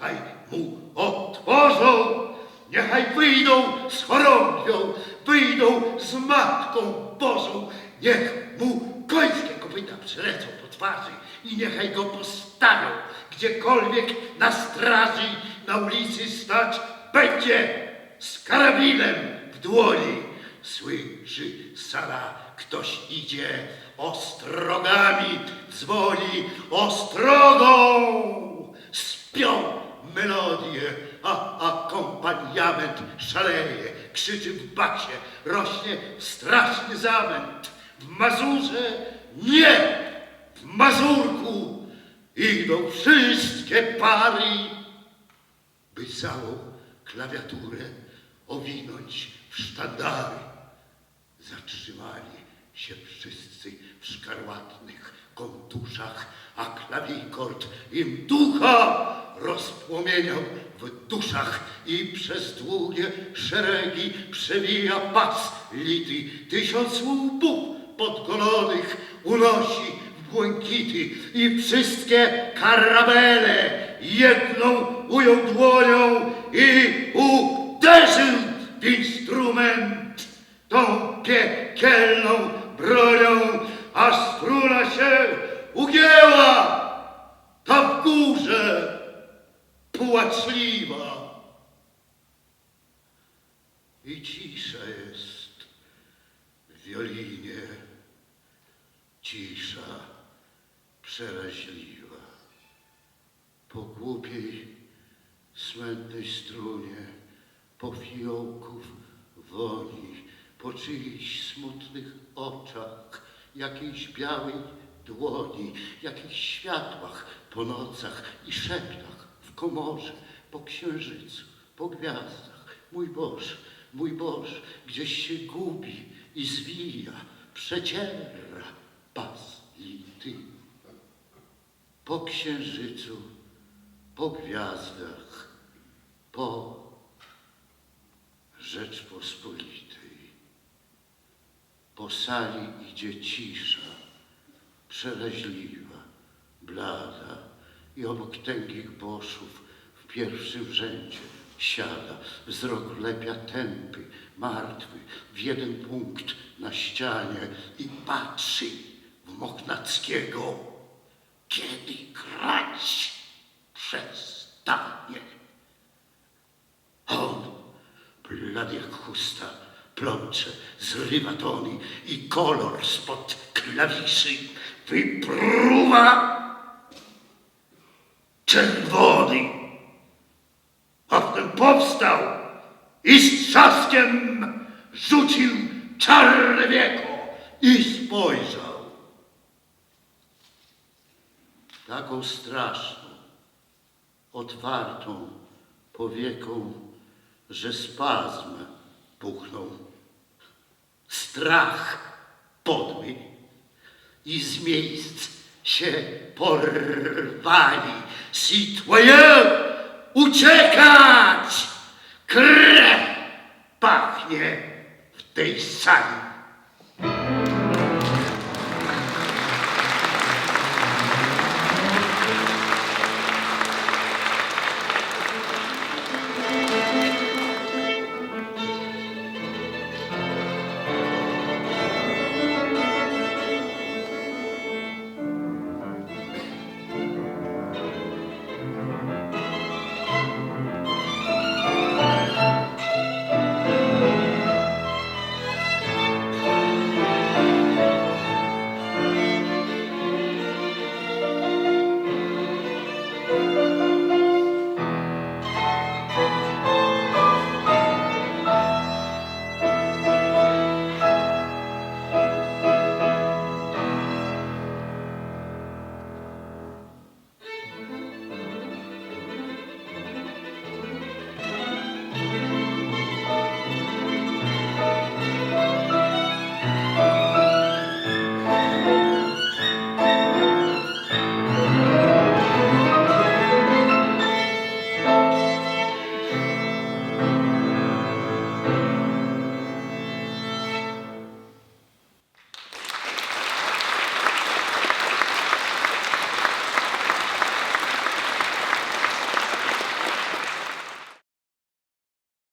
Haj mu otworzą, niechaj wyjdą z chorągwią, wyjdą z Matką Bożą, niech mu końskie kopyta przylecą po twarzy i niechaj go postawią gdziekolwiek na straży na ulicy stać będzie z karabinem w dłoni. Słyszy Sara, ktoś idzie, ostrogami dzwoni, ostrogą! Śpią melodie, a akompaniament szaleje, krzyczy w basie, rośnie straszny zamęt. W Mazurze nie, w Mazurku idą wszystkie pary, by całą klawiaturę owinąć w sztandary. Zatrzymali się wszyscy w szkarłatnych kontuszach, a klawikord im ducha rozpłomieniał w duszach i przez długie szeregi przewija pas lity. Tysiąc łupów podgolonych unosi w błękity i wszystkie karabele jedną ujął dłonią i uderzył w instrument tą piekielną bronią, a struna się ugięła, I cisza jest w wiolinie, cisza przeraźliwa. Po głupiej, smętnej strunie, po fiołków woni, po czyichś smutnych oczach, jakiejś białej dłoni, jakichś światłach po nocach i szeptach w komorze, po księżycu, po gwiazdach. Mój Boże, mój Boże, gdzieś się gubi i zwija, przeciera pas lity. Po księżycu, po gwiazdach, po Rzeczpospolitej. Po sali idzie cisza, przeraźliwa, blada i obok tęgich boszów w pierwszym rzędzie siada. Wzrok wlepia tępy, martwy w jeden punkt na ścianie i patrzy w Mochnackiego, kiedy grać przestanie. On, blady jak chusta, plącze, zrywa tony i kolor spod klawiszy wypruwa czerwony. Powstał i z trzaskiem rzucił czarne wieko i spojrzał. Taką straszną, otwartą powieką, że spazm puchnął. Strach podły i z miejsc się porwali. Citoyen, uciekać! Krew pachnie w tej sali.